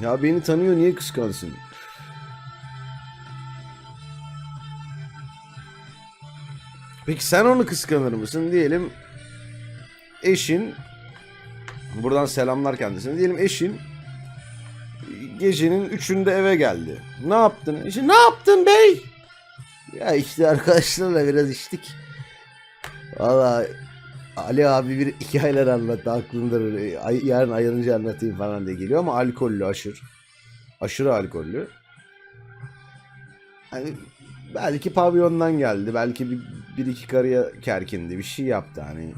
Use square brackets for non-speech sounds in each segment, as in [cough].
Ya beni tanıyor niye kıskansın? Peki sen onu kıskanır mısın? Diyelim eşin buradan selamlar kendisine. Diyelim eşin gecenin üçünde eve geldi. Ne yaptın? İşte, ne yaptın bey? Ya işte arkadaşlarla biraz içtik. Valla Ali abi bir hikayeler anlattı aklımdır. Ay- Yarın ayırınca anlatayım falan diye geliyor ama alkollü aşır. Aşırı alkollü. Hani belki pavyondan geldi. Belki bir, bir iki karıya kerkindi. Bir şey yaptı hani.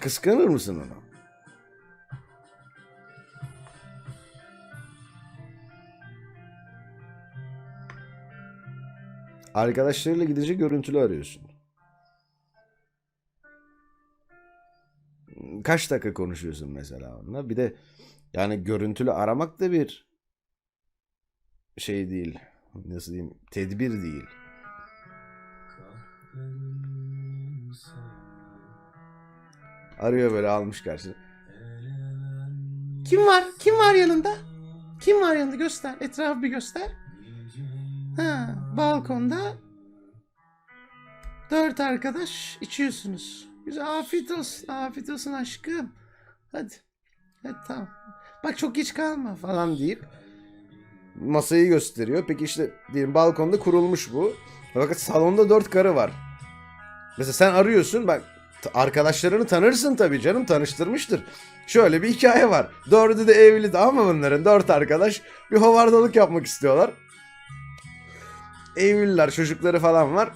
Kıskanır mısın onu? Arkadaşlarıyla gidince görüntülü arıyorsun. Kaç dakika konuşuyorsun mesela onunla? Bir de yani görüntülü aramak da bir şey değil. Nasıl diyeyim? Tedbir değil. Arıyor böyle almış karşısına. Kim var? Kim var yanında? Kim var yanında? Göster. Etrafı bir göster. Ha, balkonda dört arkadaş içiyorsunuz. Güzel. Afiyet olsun. Afiyet olsun aşkım. Hadi. Hadi tamam. Bak çok geç kalma falan. deyip masayı gösteriyor. Peki işte diyelim balkonda kurulmuş bu. Fakat salonda dört karı var. Mesela sen arıyorsun bak arkadaşlarını tanırsın tabii canım tanıştırmıştır. Şöyle bir hikaye var. Dördü de evli tamam mı bunların? Dört arkadaş bir hovardalık yapmak istiyorlar. Evliler çocukları falan var.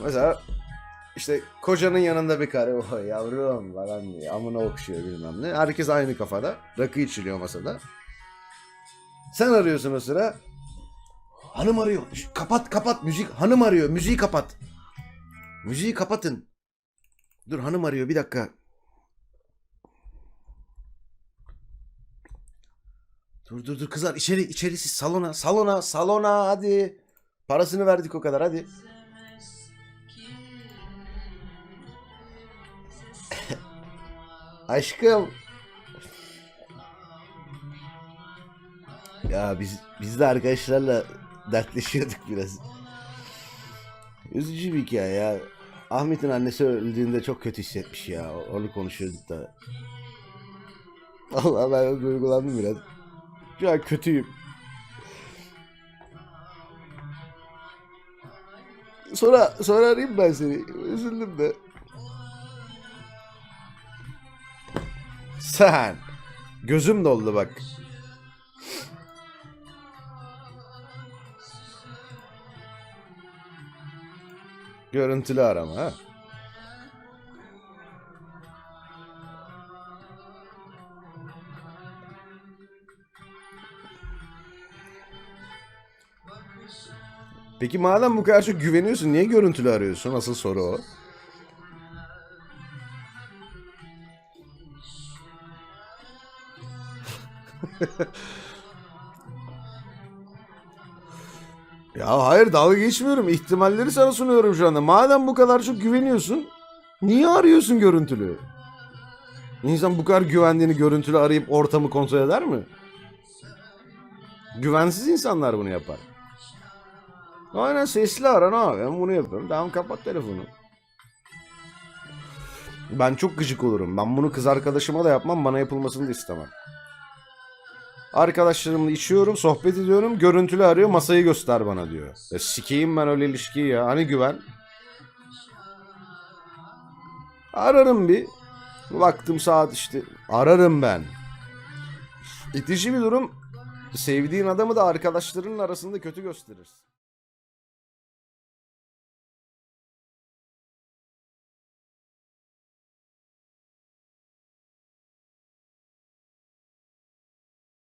Mesela işte kocanın yanında bir karı o yavrum falan diye amına okşuyor bilmem ne. Herkes aynı kafada. Rakı içiliyor masada. Sen arıyorsun o sıra. Hanım arıyor. Kapat kapat müzik. Hanım arıyor. Müziği kapat. Müziği kapatın. Dur hanım arıyor bir dakika. Dur dur dur kızlar içeri içeri siz salona salona salona hadi. Parasını verdik o kadar hadi. Aşkım. Ya biz biz de arkadaşlarla dertleşiyorduk biraz. Üzücü bir hikaye ya. Ahmet'in annesi öldüğünde çok kötü hissetmiş ya. Onu konuşuyorduk da. Vallahi ben duygulandım biraz. Şu an kötüyüm. Sonra sonra arayayım ben seni. Üzüldüm de. Sen. Gözüm doldu bak. Görüntülü arama ha. Peki madem bu kadar çok güveniyorsun niye görüntülü arıyorsun? Asıl soru o. [laughs] Ya hayır dalga geçmiyorum. İhtimalleri sana sunuyorum şu anda. Madem bu kadar çok güveniyorsun, niye arıyorsun görüntülü? İnsan bu kadar güvendiğini görüntülü arayıp ortamı kontrol eder mi? Güvensiz insanlar bunu yapar. Aynen sesli ara ne abi? Ben bunu yapıyorum. Tamam kapat telefonu. Ben çok gıcık olurum. Ben bunu kız arkadaşıma da yapmam. Bana yapılmasını da istemem. Arkadaşlarımla içiyorum, sohbet ediyorum. Görüntülü arıyor, masayı göster bana diyor. Ya sikeyim ben öyle ilişkiyi ya. Hani güven? Ararım bir. Baktım saat işte. Ararım ben. İtici bir durum. Sevdiğin adamı da arkadaşlarının arasında kötü gösterirsin.